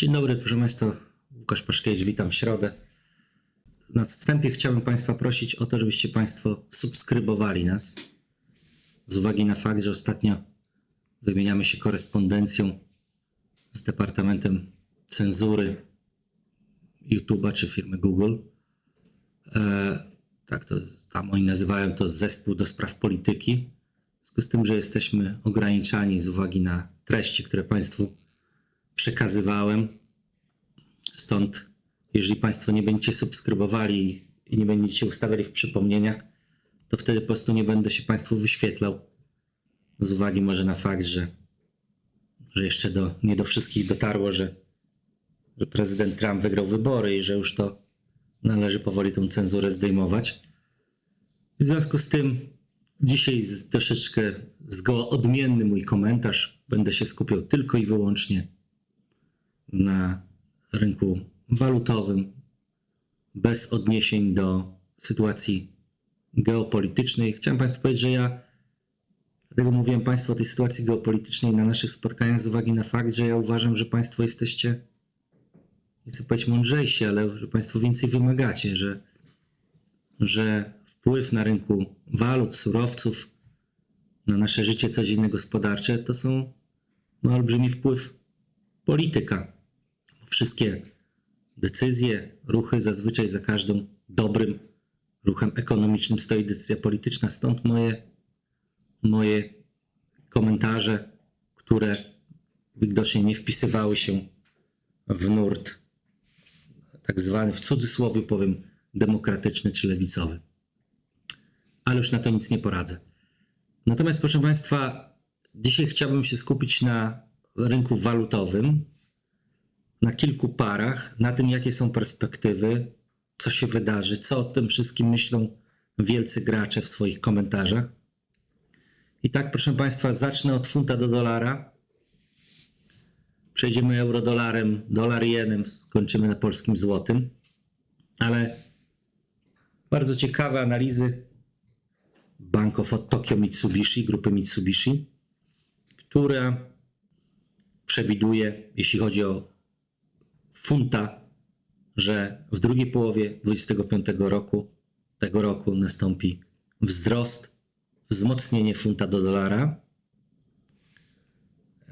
Dzień dobry, proszę Państwa. Łukasz Paszkiewicz, witam w środę. Na wstępie chciałbym Państwa prosić o to, żebyście Państwo subskrybowali nas. Z uwagi na fakt, że ostatnio wymieniamy się korespondencją z Departamentem Cenzury YouTube'a czy firmy Google. E, tak, to tam oni nazywają to zespół do spraw polityki. W związku z tym, że jesteśmy ograniczani z uwagi na treści, które Państwu przekazywałem. Stąd, jeżeli Państwo nie będziecie subskrybowali i nie będziecie ustawiali w przypomnieniach, to wtedy po prostu nie będę się Państwu wyświetlał. Z uwagi może na fakt, że, że jeszcze do, nie do wszystkich dotarło, że, że prezydent Trump wygrał wybory i że już to należy powoli tą cenzurę zdejmować. W związku z tym dzisiaj z, troszeczkę zgoła odmienny mój komentarz. Będę się skupiał tylko i wyłącznie na rynku walutowym, bez odniesień do sytuacji geopolitycznej. Chciałem Państwu powiedzieć, że ja dlatego mówiłem Państwu o tej sytuacji geopolitycznej na naszych spotkaniach z uwagi na fakt, że ja uważam, że Państwo jesteście, nie chcę powiedzieć mądrzejsi, ale że Państwo więcej wymagacie, że, że wpływ na rynku walut, surowców, na nasze życie codzienne gospodarcze to są ma olbrzymi wpływ polityka. Wszystkie decyzje, ruchy, zazwyczaj za każdym dobrym ruchem ekonomicznym stoi decyzja polityczna. Stąd moje, moje komentarze, które widocznie nie wpisywały się w nurt tak zwany, w cudzysłowie powiem, demokratyczny czy lewicowy. Ale już na to nic nie poradzę. Natomiast, proszę Państwa, dzisiaj chciałbym się skupić na rynku walutowym, na kilku parach, na tym, jakie są perspektywy, co się wydarzy, co o tym wszystkim myślą wielcy gracze w swoich komentarzach. I tak, proszę Państwa, zacznę od funta do dolara. Przejdziemy euro-dolarem, dolar jenem, skończymy na polskim złotym. Ale bardzo ciekawe analizy banków od Tokio Mitsubishi, grupy Mitsubishi, która przewiduje, jeśli chodzi o funta, że w drugiej połowie 2025 roku, tego roku nastąpi wzrost, wzmocnienie funta do dolara.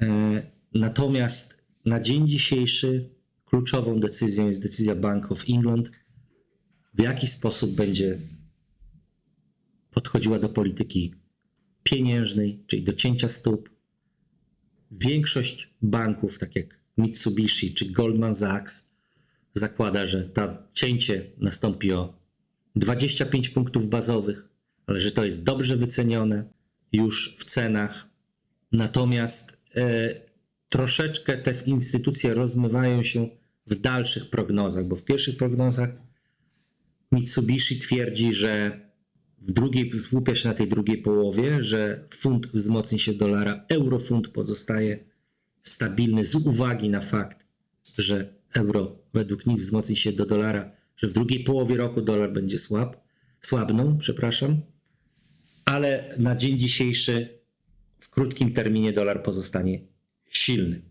E, Natomiast na dzień dzisiejszy kluczową decyzją jest decyzja Bank of England, w jaki sposób będzie podchodziła do polityki pieniężnej, czyli do cięcia stóp. Większość banków, tak jak Mitsubishi czy Goldman Sachs, zakłada, że to cięcie nastąpi o 25 punktów bazowych, ale że to jest dobrze wycenione już w cenach. Natomiast e, troszeczkę te instytucje rozmywają się w dalszych prognozach, bo w pierwszych prognozach Mitsubishi twierdzi, że w drugiej, skupia się na tej drugiej połowie, że funt wzmocni się dolara, eurofund pozostaje stabilny z uwagi na fakt, że euro według nich wzmocni się do dolara, że w drugiej połowie roku dolar będzie słab, słabną, przepraszam, ale na dzień dzisiejszy w krótkim terminie dolar pozostanie silny.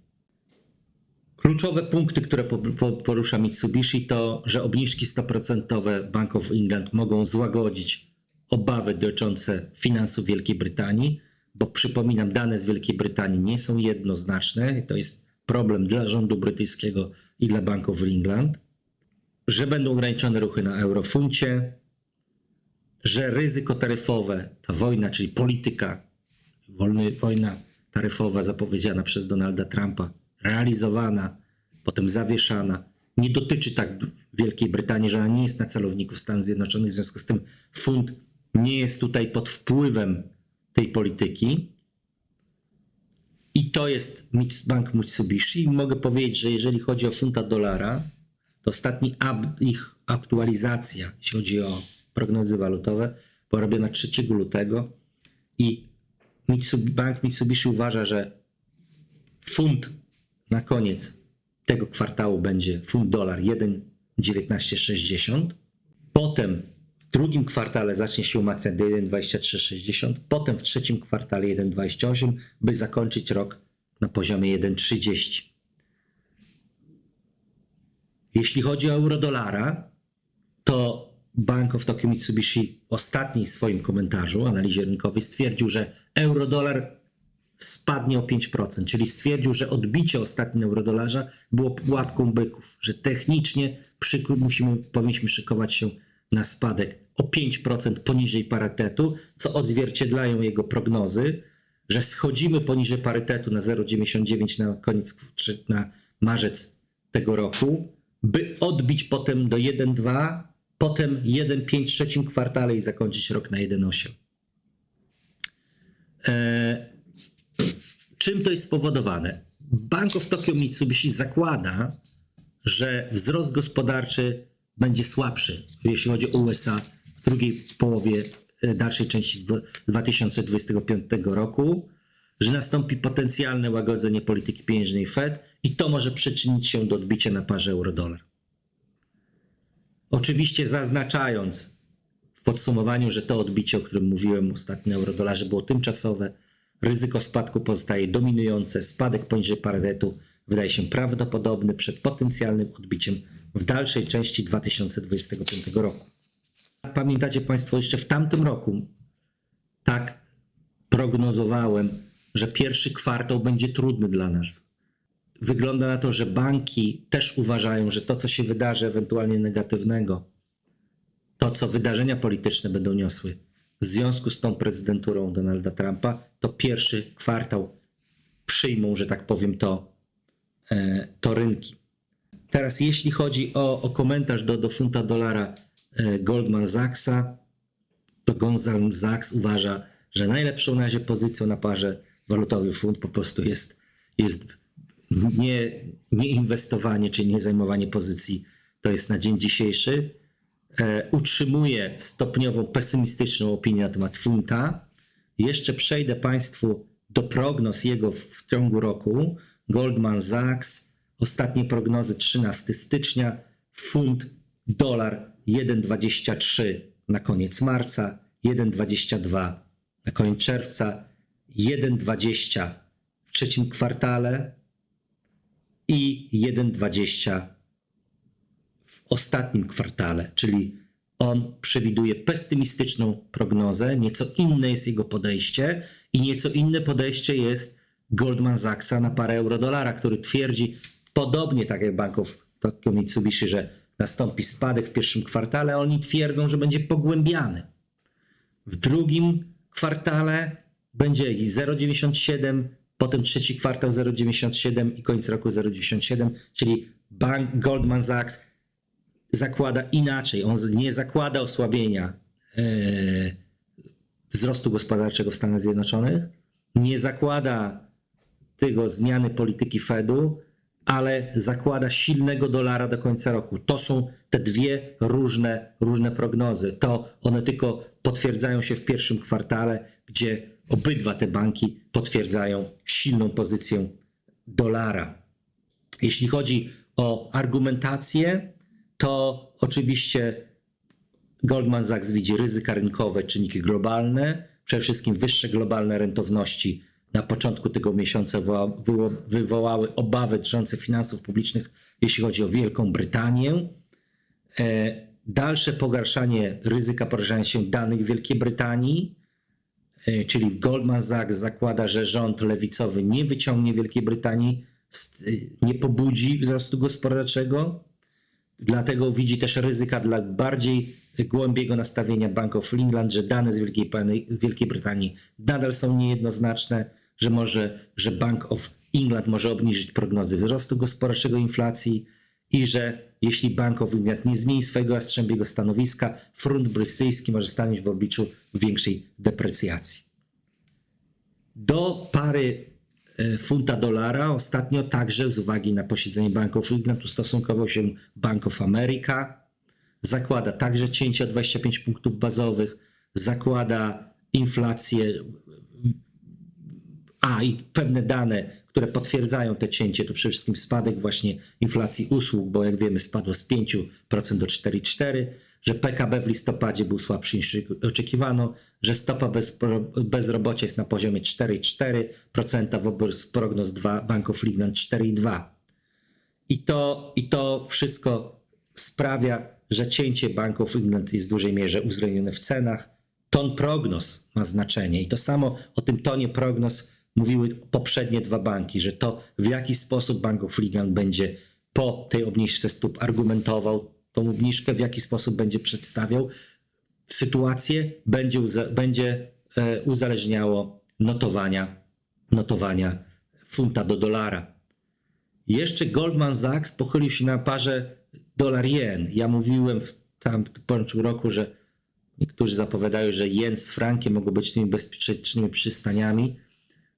Kluczowe punkty, które po- po- porusza Mitsubishi, to, że obniżki 100% Bank of England mogą złagodzić obawy dotyczące finansów Wielkiej Brytanii, bo przypominam, dane z Wielkiej Brytanii nie są jednoznaczne. To jest problem dla rządu brytyjskiego i dla Bank of England, że będą ograniczone ruchy na eurofuncie, że ryzyko taryfowe, ta wojna, czyli polityka, wolny, wojna taryfowa zapowiedziana przez Donalda Trumpa, realizowana, potem zawieszana, nie dotyczy tak Wielkiej Brytanii, że ona nie jest na celowniku Stanów Zjednoczonych, w związku z tym funt nie jest tutaj pod wpływem tej polityki. I to jest Bank Mitsubishi. I mogę powiedzieć, że jeżeli chodzi o funta dolara, to ostatni ich aktualizacja, jeśli chodzi o prognozy walutowe, była robiona 3 lutego i Mitsubishi, Bank Mitsubishi uważa, że funt na koniec tego kwartału będzie funt dolar 1,1960. Potem w drugim kwartale zacznie się umacniać do 1,2360. Potem w trzecim kwartale 1,28, by zakończyć rok na poziomie 1,30. Jeśli chodzi o euro-dolara, to Bank of Tokyo Mitsubishi w ostatniej swoim komentarzu, analizie rynkowej stwierdził, że euro-dolar spadnie o 5%, czyli stwierdził, że odbicie ostatnie eurodolarza było pułapką byków, że technicznie przyku- musimy, powinniśmy szykować się na spadek o 5% poniżej parytetu, co odzwierciedlają jego prognozy, że schodzimy poniżej parytetu na 0,99 na koniec, czy na marzec tego roku, by odbić potem do 1,2, potem 1,5 w trzecim kwartale i zakończyć rok na 1,8. E, czym to jest spowodowane? Bank of Tokyo Mitsubishi zakłada, że wzrost gospodarczy będzie słabszy, jeśli chodzi o USA w drugiej połowie e, dalszej części dwa- 2025 roku, że nastąpi potencjalne łagodzenie polityki pieniężnej Fed i to może przyczynić się do odbicia na parze euro-dolar. Oczywiście zaznaczając w podsumowaniu, że to odbicie, o którym mówiłem ostatnio euro-dolarze było tymczasowe, ryzyko spadku pozostaje dominujące, spadek poniżej parytetu wydaje się prawdopodobny przed potencjalnym odbiciem w dalszej części 2025 roku. Pamiętacie Państwo, jeszcze w tamtym roku tak prognozowałem, że pierwszy kwartał będzie trudny dla nas. Wygląda na to, że banki też uważają, że to, co się wydarzy ewentualnie negatywnego, to, co wydarzenia polityczne będą niosły w związku z tą prezydenturą Donalda Trumpa, to pierwszy kwartał przyjmą, że tak powiem, to, e, to rynki. Teraz, jeśli chodzi o, o komentarz do, do funta dolara e, Goldman Sachsa, to Goldman Sachs uważa, że najlepszą na razie pozycją na parze walutowy funt po prostu jest, jest nie, nie inwestowanie, czyli nie zajmowanie pozycji, to jest na dzień dzisiejszy. E, utrzymuje stopniową pesymistyczną opinię na temat funta. Jeszcze przejdę Państwu do prognoz jego w, w ciągu roku. Goldman Sachs, ostatnie prognozy 13 stycznia, funt, dolar 1,23 na koniec marca, 1,22 na koniec czerwca, 1,20 w trzecim kwartale i 1,20 w ostatnim kwartale, czyli on przewiduje pesymistyczną prognozę, nieco inne jest jego podejście i nieco inne podejście jest Goldman Sachsa na parę euro-dolara, który twierdzi, podobnie tak jak banków Tokio Mitsubishi, że nastąpi spadek w pierwszym kwartale, oni twierdzą, że będzie pogłębiany. W drugim kwartale będzie 0,97, potem trzeci kwartał 0,97 i koniec roku 0,97, czyli bank Goldman Sachs zakłada inaczej. On nie zakłada osłabienia e, wzrostu gospodarczego w Stanach Zjednoczonych, nie zakłada tego zmiany polityki Fedu, ale zakłada silnego dolara do końca roku. To są te dwie różne, różne prognozy. To one tylko potwierdzają się w pierwszym kwartale, gdzie obydwa te banki potwierdzają silną pozycję dolara. Jeśli chodzi o argumentację, to oczywiście Goldman Sachs widzi ryzyka rynkowe, czynniki globalne, przede wszystkim wyższe globalne rentowności na początku tego miesiąca wywoła- wywo- wywołały obawy dotyczące finansów publicznych, jeśli chodzi o Wielką Brytanię. E, Dalsze pogarszanie ryzyka pogarszania się danych Wielkiej Brytanii, e, czyli Goldman Sachs zakłada, że rząd lewicowy nie wyciągnie Wielkiej Brytanii, z- nie pobudzi wzrostu gospodarczego. Dlatego widzi też ryzyka dla bardziej głębiego nastawienia Bank of England, że dane z Wielkiej, Wielkiej Brytanii nadal są niejednoznaczne, że może, że Bank of England może obniżyć prognozy wzrostu gospodarczego inflacji i że jeśli Bank of England nie zmieni swojego jastrzębiego stanowiska, front brytyjski może stanąć w obliczu większej deprecjacji. Do pary funta dolara. Ostatnio także z uwagi na posiedzenie Bank of England ustosunkował się Bank of America. Zakłada także cięcie o 25 punktów bazowych, zakłada inflację, a i pewne dane, które potwierdzają te cięcie, to przede wszystkim spadek właśnie inflacji usług, bo jak wiemy spadło z 5% do 4,4%, że PKB w listopadzie był słabszy niż oczekiwano, że stopa bezrobocia jest na poziomie 4,4% wobec prognoz 2 Bank of England 4,2%. I to, I to wszystko sprawia, że cięcie Bank of jest w dużej mierze uwzględnione w cenach. Ton prognoz ma znaczenie i to samo o tym tonie prognoz mówiły poprzednie dwa banki, że to w jaki sposób Bank of będzie po tej obniżce stóp argumentował tą obniżkę, w jaki sposób będzie przedstawiał sytuację, będzie, będzie e, uzależniało notowania, notowania funta do dolara. Jeszcze Goldman Sachs pochylił się na parze dolar-jen. Ja mówiłem w tam początku roku, że niektórzy zapowiadają, że jen z frankiem mogą być tymi bezpiecznymi przystaniami,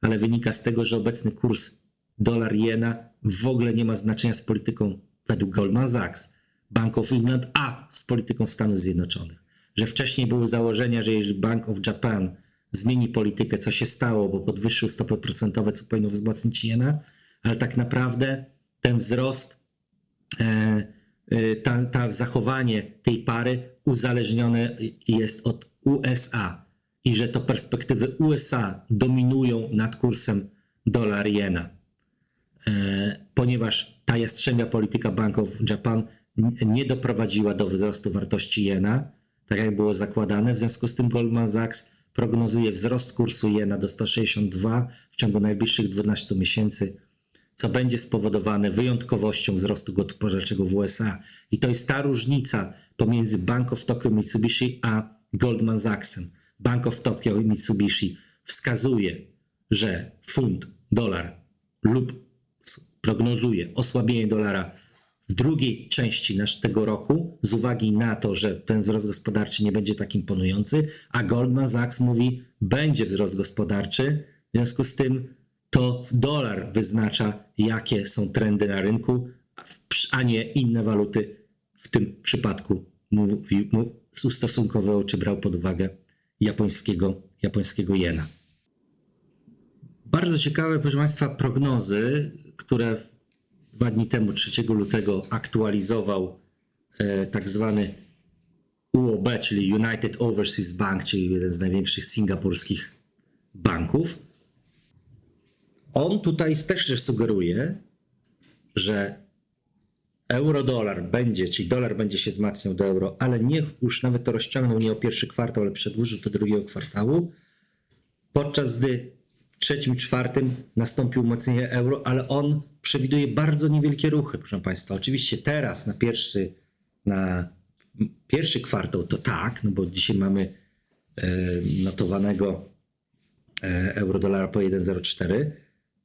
ale wynika z tego, że obecny kurs dolar-jena w ogóle nie ma znaczenia z polityką według Goldman Sachs, Bank of England, a z polityką Stanów Zjednoczonych. Że wcześniej były założenia, że jeżeli Bank of Japan zmieni politykę, co się stało, bo podwyższył stopy procentowe, co powinno wzmocnić jena, ale tak naprawdę ten wzrost, e, e, ta, ta zachowanie tej pary uzależnione jest od USA i że to perspektywy USA dominują nad kursem dolar-jena, e, ponieważ ta jastrzębia polityka Bank of Japan nie doprowadziła do wzrostu wartości jena, tak jak było zakładane. W związku z tym Goldman Sachs prognozuje wzrost kursu jena do 162 w ciągu najbliższych 12 miesięcy, co będzie spowodowane wyjątkowością wzrostu gospodarczego w USA. I to jest ta różnica pomiędzy Bank of Tokyo Mitsubishi a Goldman Sachsem. Bank of Tokyo i Mitsubishi wskazuje, że funt, dolar lub prognozuje osłabienie dolara w drugiej części nasz tego roku z uwagi na to, że ten wzrost gospodarczy nie będzie tak imponujący, a Goldman Sachs mówi, będzie wzrost gospodarczy, w związku z tym to dolar wyznacza, jakie są trendy na rynku, a nie inne waluty. W tym przypadku mówi, ustosunkował czy brał pod uwagę japońskiego, japońskiego jena. Bardzo ciekawe, proszę Państwa, prognozy, które dwa dni temu, 3 lutego, aktualizował e, tak zwany UOB, czyli United Overseas Bank, czyli jeden z największych singapurskich banków. On tutaj też sugeruje, że euro-dolar będzie, czyli dolar będzie się wzmacniał do euro, ale nie już nawet to rozciągnął nie o pierwszy kwartał, ale przedłużył do drugiego kwartału, podczas gdy w trzecim, czwartym nastąpił umocnienie euro, ale on przewiduje bardzo niewielkie ruchy, proszę Państwa. Oczywiście teraz na pierwszy, na pierwszy kwartał to tak, no bo dzisiaj mamy e, notowanego e, euro-dolara po 1,04.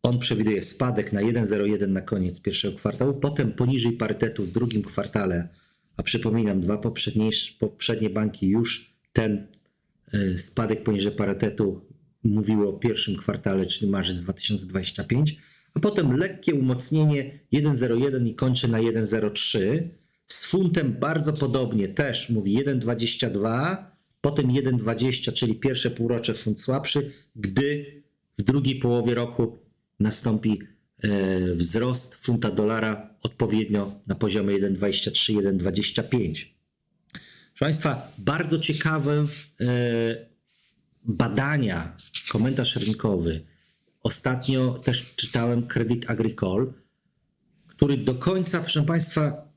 On przewiduje spadek na 1,01 na koniec pierwszego kwartału, potem poniżej parytetu w drugim kwartale, a przypominam, dwa poprzedniejsze, poprzednie banki już ten e, spadek poniżej parytetu mówiły o pierwszym kwartale, czyli marzec 2025, a potem lekkie umocnienie 1,01 i kończy na 1,03. Z funtem bardzo podobnie też mówi 1,22, potem 1,20, czyli pierwsze półrocze funt słabszy, gdy w drugiej połowie roku nastąpi e, wzrost funta dolara odpowiednio na poziomie 1,23, 1,25. Proszę Państwa, bardzo ciekawe e, badania, komentarz rynkowy. Ostatnio też czytałem Credit Agricole, który do końca, proszę Państwa,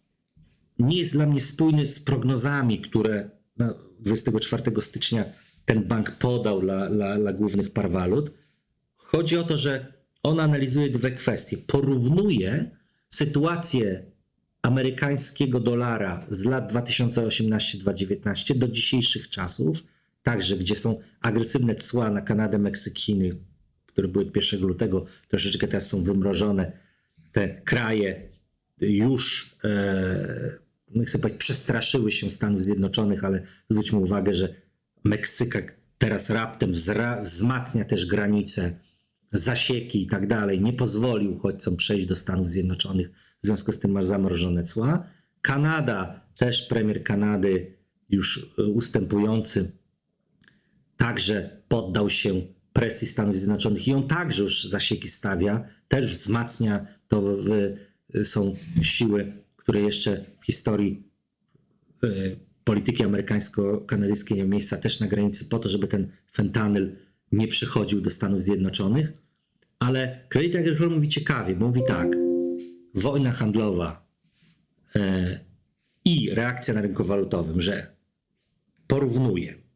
nie jest dla mnie spójny z prognozami, które na 24 stycznia ten bank podał dla, dla, dla głównych par walut. Chodzi o to, że on analizuje dwie kwestie. Porównuje sytuację amerykańskiego dolara z lat 2018-2019 do dzisiejszych czasów, także gdzie są agresywne cła na Kanadę, Meksyk, Chiny, które były 1 lutego, troszeczkę teraz są wymrożone. Te kraje już, e, chcę powiedzieć, przestraszyły się Stanów Zjednoczonych, ale zwróćmy uwagę, że Meksyk teraz raptem wzmacnia też granice, zasieki i tak dalej, nie pozwoli uchodźcom przejść do Stanów Zjednoczonych, w związku z tym ma zamrożone cła. Kanada, też premier Kanady, już e, ustępujący, także poddał się presji Stanów Zjednoczonych i on także już zasieki stawia, też wzmacnia, to w, są siły, które jeszcze w historii e, polityki amerykańsko-kanadyjskiej miały miejsca też na granicy po to, żeby ten fentanyl nie przychodził do Stanów Zjednoczonych. Ale Credit Agricole mówi ciekawie, mówi tak, wojna handlowa e, i reakcja na rynku walutowym, że porównuje,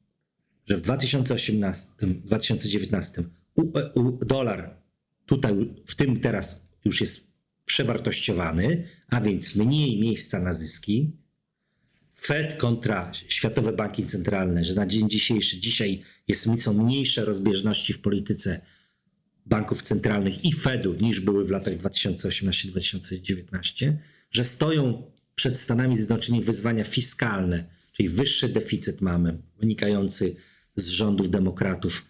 że w 2018, 2019 u, u, dolar tutaj w tym teraz już jest przewartościowany, a więc mniej miejsca na zyski. Fed kontra Światowe Banki Centralne, że na dzień dzisiejszy, dzisiaj jest nieco mniejsze rozbieżności w polityce banków centralnych i Fedu niż były w latach 2018-2019, że stoją przed Stanami Zjednoczonymi wyzwania fiskalne, czyli wyższy deficyt mamy, wynikający z rządów demokratów,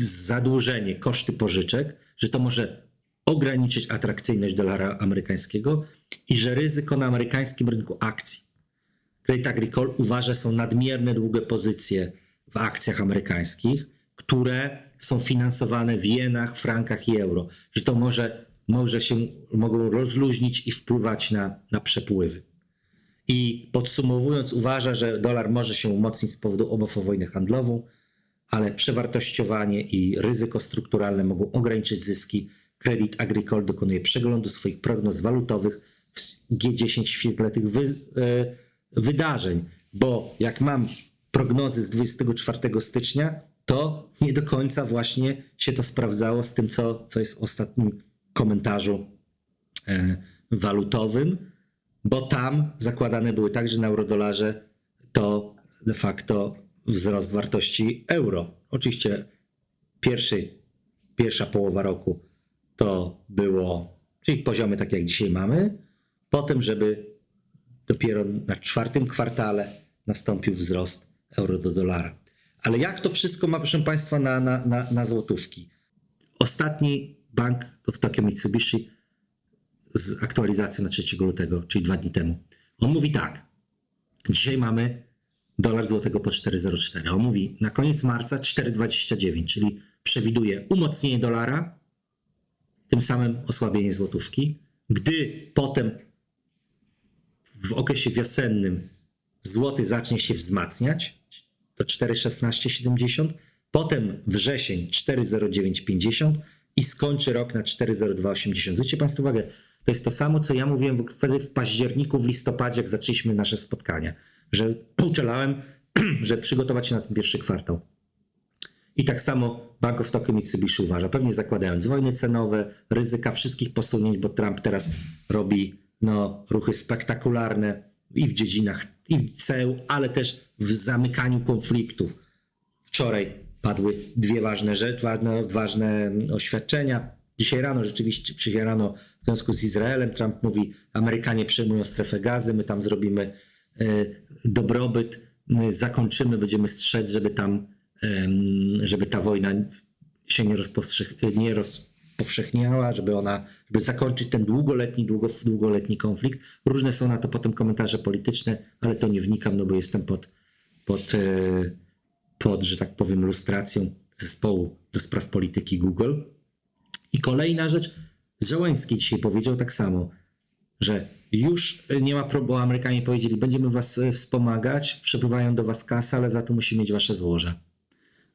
zadłużenie, koszty pożyczek, że to może ograniczyć atrakcyjność dolara amerykańskiego i że ryzyko na amerykańskim rynku akcji. Credit Agricole uważa, są nadmierne długie pozycje w akcjach amerykańskich, które są finansowane w jenach, frankach i euro, że to może, może się mogą rozluźnić i wpływać na, na przepływy. I podsumowując, uważa, że dolar może się umocnić z powodu obaw o wojnę handlową, ale przewartościowanie i ryzyko strukturalne mogą ograniczyć zyski. Credit Agricole dokonuje przeglądu swoich prognoz walutowych w G10 w świetle tych wy, e, wydarzeń, bo jak mam prognozy z 24 stycznia, to nie do końca właśnie się to sprawdzało z tym, co, co jest w ostatnim komentarzu e, walutowym, bo tam zakładane były także na eurodolarze to de facto wzrost wartości euro. Oczywiście pierwszy, pierwsza połowa roku to było, czyli poziomy takie jak dzisiaj mamy, potem, żeby dopiero na czwartym kwartale nastąpił wzrost euro do dolara. Ale jak to wszystko ma, proszę Państwa, na, na, na, na złotówki? Ostatni bank w Tokio Mitsubishi z aktualizacją na 3 lutego, czyli dwa dni temu. On mówi tak. Dzisiaj mamy dolar złotego po 4,04. On mówi na koniec marca 4,29, czyli przewiduje umocnienie dolara, tym samym osłabienie złotówki. Gdy potem w okresie wiosennym złoty zacznie się wzmacniać, to 4,1670, potem wrzesień 4,0950 i skończy rok na 4,0280. Zwróćcie Państwo uwagę, to jest to samo, co ja mówiłem wtedy w październiku, w listopadzie, jak zaczęliśmy nasze spotkania, że uczelałem, że przygotować się na ten pierwszy kwartał. I tak samo Bank of Tokyo Mitsubishi uważa, pewnie zakładając wojny cenowe, ryzyka wszystkich posunięć, bo Trump teraz robi no, ruchy spektakularne i w dziedzinach, i w ceł, ale też w zamykaniu konfliktów. Wczoraj padły dwie ważne rzeczy, ważne, ważne oświadczenia. Dzisiaj rano, rzeczywiście, dzisiaj rano w związku z Izraelem Trump mówi, Amerykanie przejmują strefę gazy, my tam zrobimy dobrobyt, my zakończymy, będziemy strzec, żeby tam, żeby ta wojna się nie, nie rozpowszechniała, żeby ona, żeby zakończyć ten długoletni, długo, długoletni konflikt. Różne są na to potem komentarze polityczne, ale to nie wnikam, no bo jestem pod, pod, e, pod, że tak powiem, lustracją zespołu do spraw polityki Google. I kolejna rzecz, Zełenski dzisiaj powiedział tak samo, że już nie ma problemu, Amerykanie powiedzieli, będziemy was e, wspomagać, przepływają do was kasy, ale za to musi mieć wasze złoża.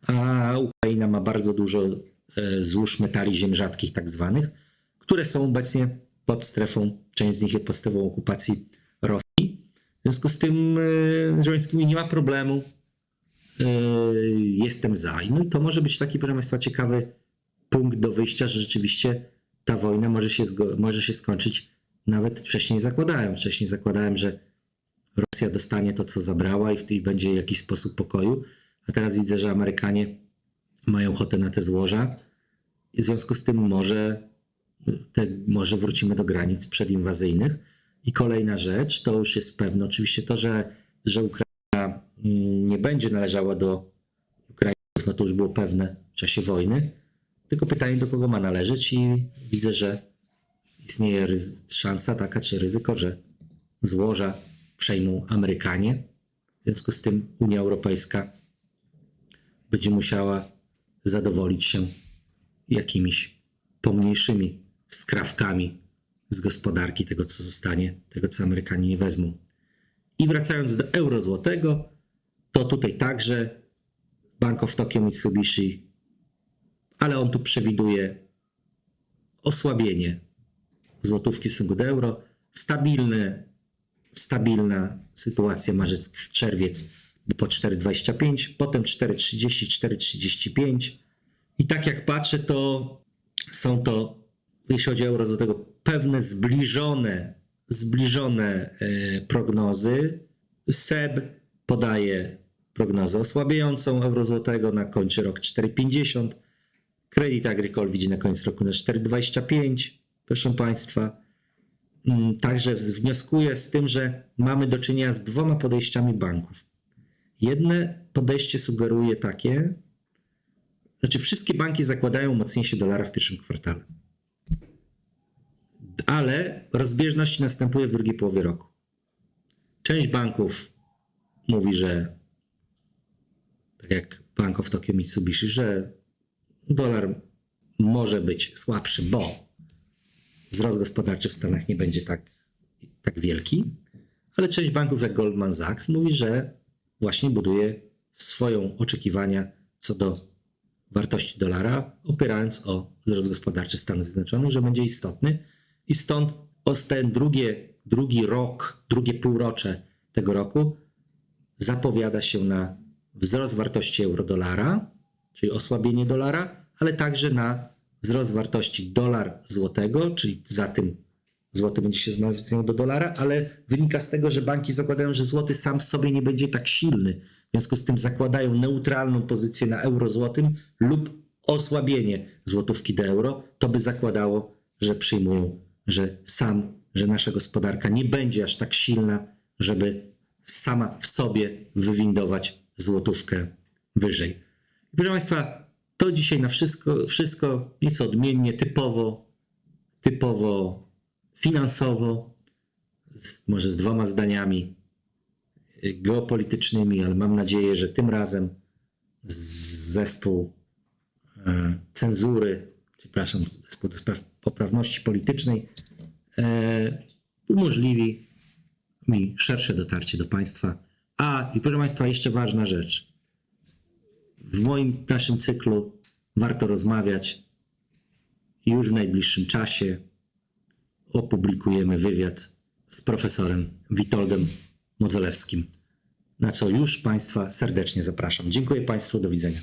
A Ukraina ma bardzo dużo e, złóż metali ziem rzadkich tak zwanych, które są obecnie pod strefą, część z nich jest pod strefą okupacji Rosji. W związku z tym e, mówi, nie ma problemu, jestem za. No i to może być taki, proszę Państwa, ciekawy punkt do wyjścia, że rzeczywiście ta wojna może się, może się skończyć. Nawet wcześniej zakładałem. Wcześniej zakładałem, że Rosja dostanie to, co zabrała i w tej będzie jakiś sposób pokoju. A teraz widzę, że Amerykanie mają ochotę na te złoża. I w związku z tym może, te, może wrócimy do granic przedinwazyjnych. I kolejna rzecz, to już jest pewne, oczywiście to, że, że Ukraina mm, nie będzie należała do Ukraińców, no to już było pewne w czasie wojny. Tylko pytanie, do kogo ma należeć, i widzę, że istnieje szansa taka, czy ryzyko, że złoża przejmą Amerykanie. W związku z tym Unia Europejska będzie musiała zadowolić się jakimiś pomniejszymi skrawkami z gospodarki tego, co zostanie, tego, co Amerykanie nie wezmą. I wracając do euro złotego, to tutaj także Bank of Tokyo Mitsubishi ale on tu przewiduje osłabienie złotówki w stosunku do euro. Stabilne, stabilna sytuacja marzec, czerwiec po 4,25, potem 4,30, 4,35. I tak jak patrzę, to są to, jeśli chodzi o euro złotego, pewne zbliżone, zbliżone e, prognozy. SEB podaje prognozę osłabiającą euro złotego na kończy rok 4,50. Kredyt Agricole widzi na koniec roku na 4,25. Proszę Państwa. Mm, Także wnioskuję z tym, że mamy do czynienia z dwoma podejściami banków. Jedne podejście sugeruje takie, znaczy wszystkie banki zakładają mocniejsze dolara w pierwszym kwartale. Ale rozbieżność następuje w drugiej połowie roku. Część banków mówi, że tak jak Bank of Tokyo Mitsubishi, że dolar może być słabszy, bo wzrost gospodarczy w Stanach nie będzie tak, tak wielki, ale część banków jak Goldman Sachs mówi, że właśnie buduje swoją oczekiwania co do wartości dolara, opierając o wzrost gospodarczy Stanów Zjednoczonych, że będzie istotny. I stąd ten drugie, drugi rok, drugie półrocze tego roku zapowiada się na wzrost wartości euro-dolara, czyli osłabienie dolara, ale także na wzrost wartości dolar złotego, czyli za tym złoty będzie się wzmacniał do dolara, ale wynika z tego, że banki zakładają, że złoty sam w sobie nie będzie tak silny. W związku z tym zakładają neutralną pozycję na euro złotym lub osłabienie złotówki do euro. To by zakładało, że przyjmują, że sam, że nasza gospodarka nie będzie aż tak silna, żeby sama w sobie wywindować złotówkę wyżej. Proszę Państwa, to dzisiaj na wszystko, wszystko nieco odmiennie, typowo, typowo finansowo, z, może z dwoma zdaniami y, geopolitycznymi, ale mam nadzieję, że tym razem zespół e, cenzury, przepraszam, zespół do spraw poprawności politycznej e, umożliwi mi szersze dotarcie do Państwa. A i proszę Państwa, jeszcze ważna rzecz. W moim naszym cyklu warto rozmawiać. Już w najbliższym czasie opublikujemy wywiad z profesorem Witoldem Modzelewskim, na co już Państwa serdecznie zapraszam. Dziękuję Państwu, do widzenia.